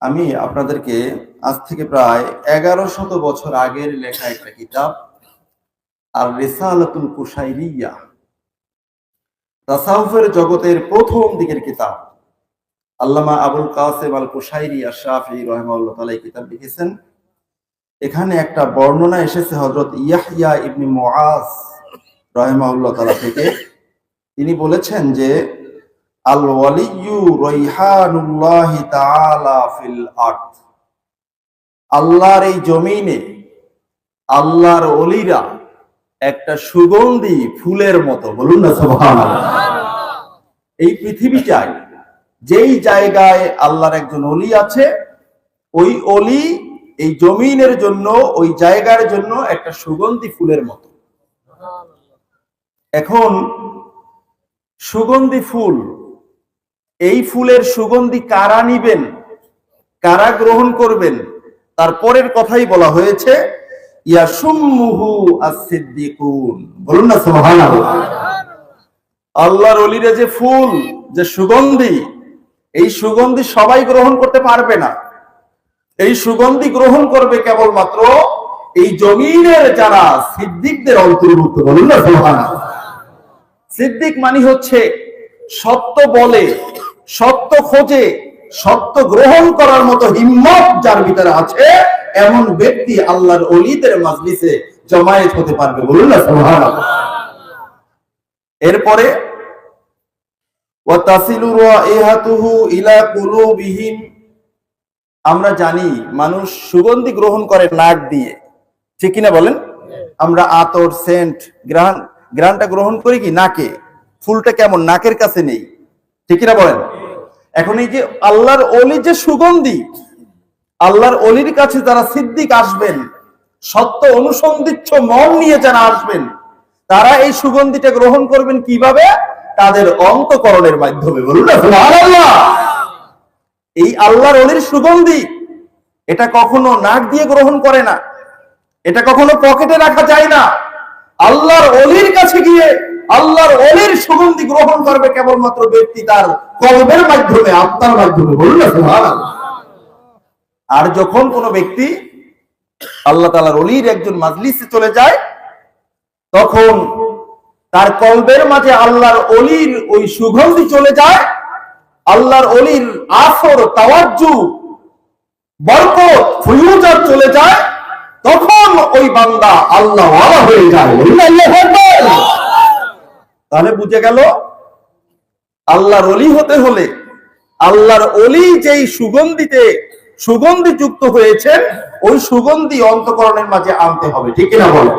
আমি আপনাদেরকে আজ থেকে প্রায় এগারো শত বছর আগের লেখা একটা কিতাব, আর রেসা রেসালাতুল কুশাইরিয়া। তাসাউফের জগতের প্রথম দিকের কিতাব। আল্লামা আবুল কাসেম আল কুশাইরি আর শাহি রহমাউল্লাহ তালা এই কিতাব লিখেছেন। এখানে একটা বর্ণনা এসেছে হজরত ইয়াহিয়া ইবনি মুআজ রহমাউল্লাহ তালা থেকে। তিনি বলেছেন যে আল আল্লাহর এই জমিনে আল্লাহর অলিরা একটা সুগন্ধি ফুলের মতো, বলুন না সুবহানাল্লাহ। এই পৃথিবীটায় যেই জায়গায় আল্লাহর একজন অলি আছে, ওই অলি এই জমিনের জন্য, ওই জায়গার জন্য একটা সুগন্ধি ফুলের মতো। এখন সুগন্ধি ফুল এই ফুলের সুগন্ধি কারা নিবেন? কারা গ্রহণ করবেন? তারপরের কথাই বলা হয়েছে বলুন না আল্লাহর অলিরা যে ফুল, যে সুগন্ধি, এই সুগন্ধি সবাই গ্রহণ করতে পারবে না। এই সুগন্ধি গ্রহণ করবে কেবলমাত্র এই জমিনের যারা সিদ্দিকদের অন্তর্ভুক্ত, বলুন না সিদ্দিক মানে হচ্ছে সত্য বলে সত্য খোঁজে, সত্য গ্রহণ করার মতো হিম্মত যার ভিতরে আছে, এমন ব্যক্তি আল্লাহর অলিদের মাজলিসে জমায়েত হতে পারবে বলুন না এরপরে আমরা জানি মানুষ সুগন্ধি গ্রহণ করে নাক দিয়ে। ঠিক কিনা বলেন? আমরা আতর, সেন্ট, গ্রান, গ্রানটা গ্রহণ করি কি নাকে? ফুলটা কেমন? নাকের কাছে নেই। ঠিক কিনা বলেন? এখন এই যে আল্লাহর অলি যে সুগন্ধি, আল্লাহর অলির কাছে যারা সিদ্দিক আসবেন, সত্য অনুসন্ধিচ্ছ মন নিয়ে যারা আসবেন, তারা এই সুগন্ধিটা গ্রহণ করবেন কীভাবে? তাদের অন্তকরণের মাধ্যমে। বলুন এই আল্লাহর অলির সুগন্ধি, এটা কখনো নাক দিয়ে গ্রহণ করে না, এটা কখনো পকেটে রাখা যায় না। আল্লাহর অলির কাছে গিয়ে আল্লাহর অলির সুগন্ধি গ্রহণ করবে কেবলমাত্র ব্যক্তি তার কলবের মাধ্যমে, আত্মার মাধ্যমে। বলুন আর যখন কোনো ব্যক্তি আল্লাহ তালার অলির একজন মাজলিসে চলে যায়, তখন তার কলবের মাঝে আল্লাহর অলির ওই সুগন্ধি চলে যায়। আল্লাহর অলির আসর, তাওয়াজ্জু, বরকত ফুয়ুজাত চলে যায়। তখন ওই বান্দা আল্লাহ হয়ে যায়। তাহলে বুঝে গেল, আল্লাহর অলি হতে হলে, আল্লাহর অলি যেই সুগন্ধিতে সুগন্ধি যুক্ত হয়েছেন, ওই সুগন্ধি অন্তকরণের মাঝে আনতে হবে, ঠিক না বলো?